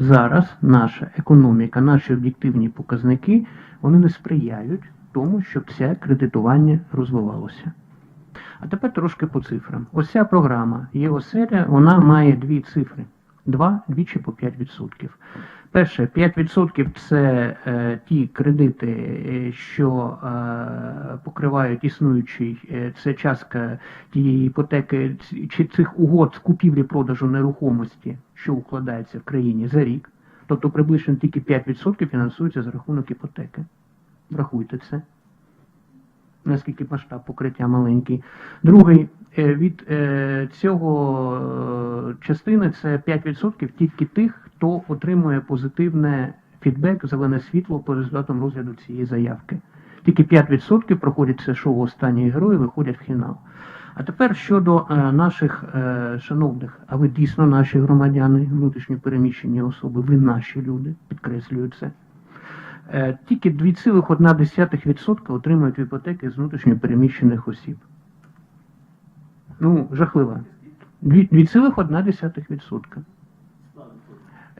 зараз наша економіка, наші об'єктивні показники, вони не сприяють тому, щоб це кредитування розвивалося. А тепер трошки по цифрам. Ось ця програма є оселя, вона має дві цифри: 2, двічі по 5%. Перше, 5% це е, ті кредити, е, що е, покривають існуючий, е, це частка тієї іпотеки чи цих угод з купівлі-продажу нерухомості, що укладається в країні за рік. Тобто приблизно тільки 5% фінансується за рахунок іпотеки. Врахуйте це наскільки масштаб покриття маленький. Другий е, від е, цього частини це 5% тільки тих, хто отримує позитивне фідбек, зелене світло по результатам розгляду цієї заявки. Тільки 5% проходять це шоу останні герої, виходять в фінал. А тепер щодо е, наших е, шановних, а ви дійсно наші громадяни, внутрішньо переміщені особи, ви наші люди, підкреслюю це. Е, Тільки 2,1% отримують іпотеки з внутрішньо переміщених осіб. Ну, жахливо. 2,1%.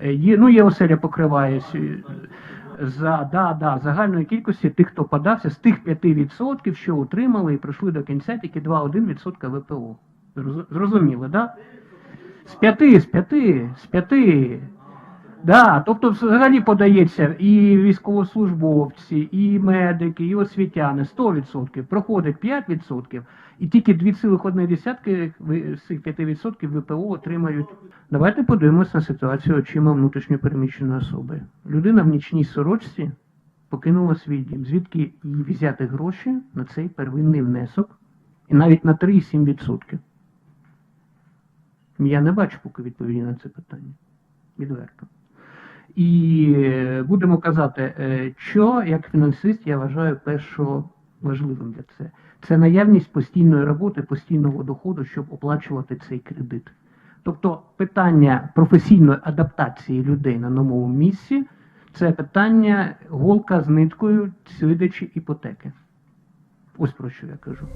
Е, Є, ну, є оселя покриваюсь за да, да, загальної кількості тих, хто подався, з тих 5%, що отримали і пройшли до кінця, тільки 2,1% ВПО. Зрозуміли, так? Да? З п'яти, з п'яти, з п'яти. Да, тобто взагалі подається і військовослужбовці, і медики, і освітяни 100%, проходить 5%, і тільки 2,1 з цих 5% ВПО отримають. Давайте подивимося на ситуацію очима внутрішньопереміщеної особи. Людина в нічній сорочці покинула свій дім. Звідки їй взяти гроші на цей первинний внесок? І навіть на 3,7%. Я не бачу поки відповіді на це питання. Відверто. І е, будемо казати, е, що як фінансист я вважаю першо важливим для це. Це наявність постійної роботи, постійного доходу, щоб оплачувати цей кредит. Тобто питання професійної адаптації людей на новому місці це питання голка з ниткою, видачі іпотеки. Ось про що я кажу.